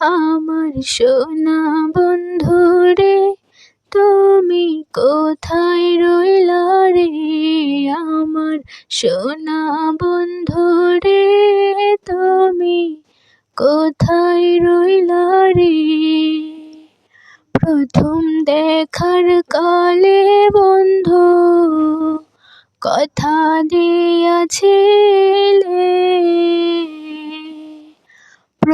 আমার সোনা বন্ধু রে, তুমি কোথায় রইলা রে? আমার সোনা বন্ধু রে, তুমি কোথায় রইলা রে? প্রথম দেখার কালে বন্ধু, কথা দিয়াছিলে।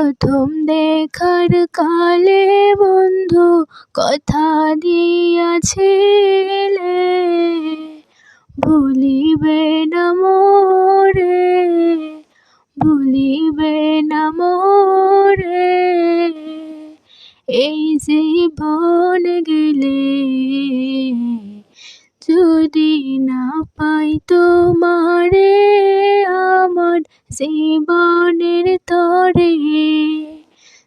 প্রথম দেখার কালে বন্ধু কথা দিয়াছিলে। ভুলিবে না মোরে, ভুলিবে না মোরে। এই জীবন গেলে যদি না পাই তোমারে, আমার জীবনের তরে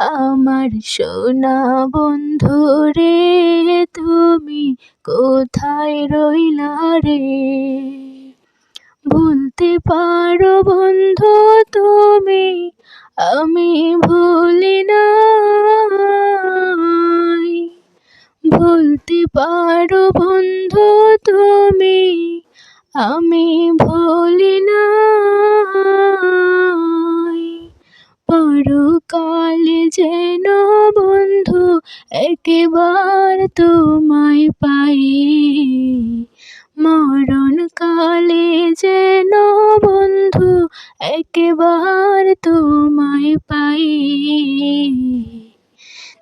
আমার সোনা বন্ধু রে, তুমি কোথায় রইলা রে? ভুলতে পারো বন্ধু তুমি, আমি ভুলি নাই। ভুলতে পারো বন্ধু তুমি, আমি ভুলি নাই পরকালে যেন বন্ধু একবার তোমায় পাই। মরণ কালে যেন বন্ধু একবার তোমায় পাই।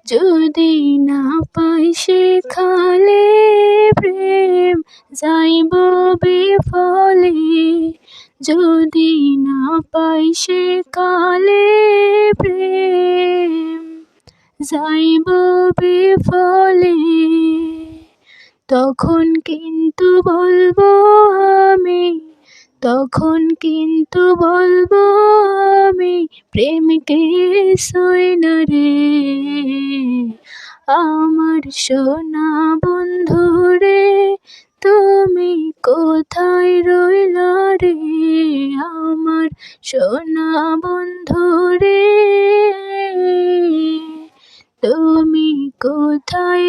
যদি না পাই সেখালে প্রেম যাইব বিফলে। যদি না পাই সেকালে যাইব বিফলে, তখন কিন্তু বলব আমি, তখন কিন্তু বলব আমি প্রেমকে সই না রে। আমার সোনা বন্ধু রে, তুমি কোথায় রইলা রে? আমার সোনা time.